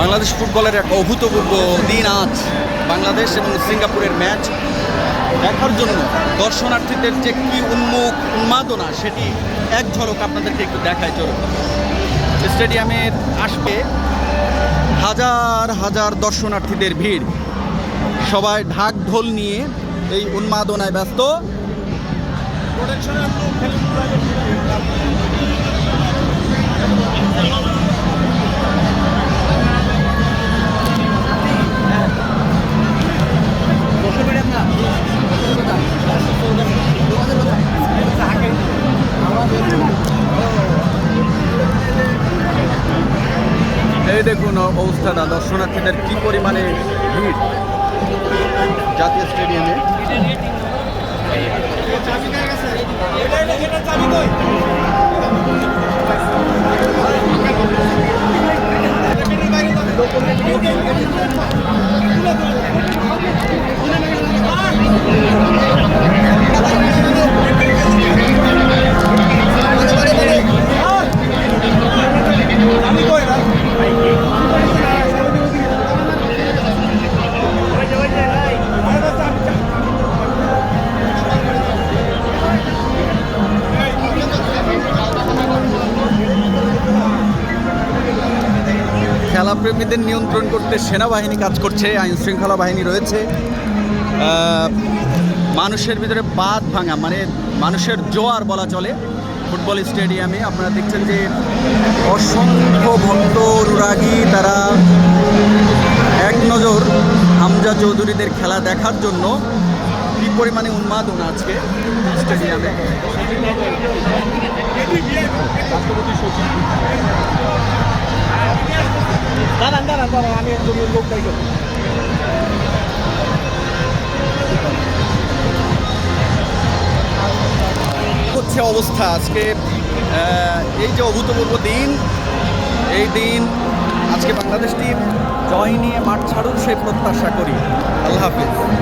বাংলাদেশ ফুটবলের এক অভূতপূর্ব দিন আজ। বাংলাদেশ এবং সিঙ্গাপুরের ম্যাচ দেখার জন্য দর্শনার্থীদের যে কি উন্মুখ উন্মাদনা, সেটি এক ঝলক আপনাদেরকে একটু দেখায়। চলুন। স্টেডিয়ামের আসবে হাজার হাজার দর্শনার্থীদের ভিড়। সবাই ঢাক ঢোল নিয়ে এই উন্মাদনায় ব্যস্ত। দেখুন অবস্থাটা দর্শনার্থীদের কি পরিমাণে ভিড় জাতীয় স্টেডিয়ামে। খেলাপ্রেমীদের নিয়ন্ত্রণ করতে সেনাবাহিনী কাজ করছে, আইন শৃঙ্খলা বাহিনী রয়েছে। মানুষের ভিতরে বাদ ভাঙা মানে মানুষের জোয়ার বলা চলে ফুটবল স্টেডিয়ামে। আপনারা দেখছেন যে অসংখ্য ভক্ত, অনুরাগী, তারা এক নজর হামজা চৌধুরীদের খেলা দেখার জন্য কী পরিমাণে উন্মাদনা আজকে স্টেডিয়ামে। দাঁড়ান আমি একজন লোকটাই করব। হচ্ছে অবস্থা আজকে এই যে অভূতপূর্ব দিন, এই দিন আজকে বাংলাদেশ টিম জয় নিয়ে মাঠ ছাড়ুন, সেই প্রত্যাশা করি। আল্লাহ হাফিজ।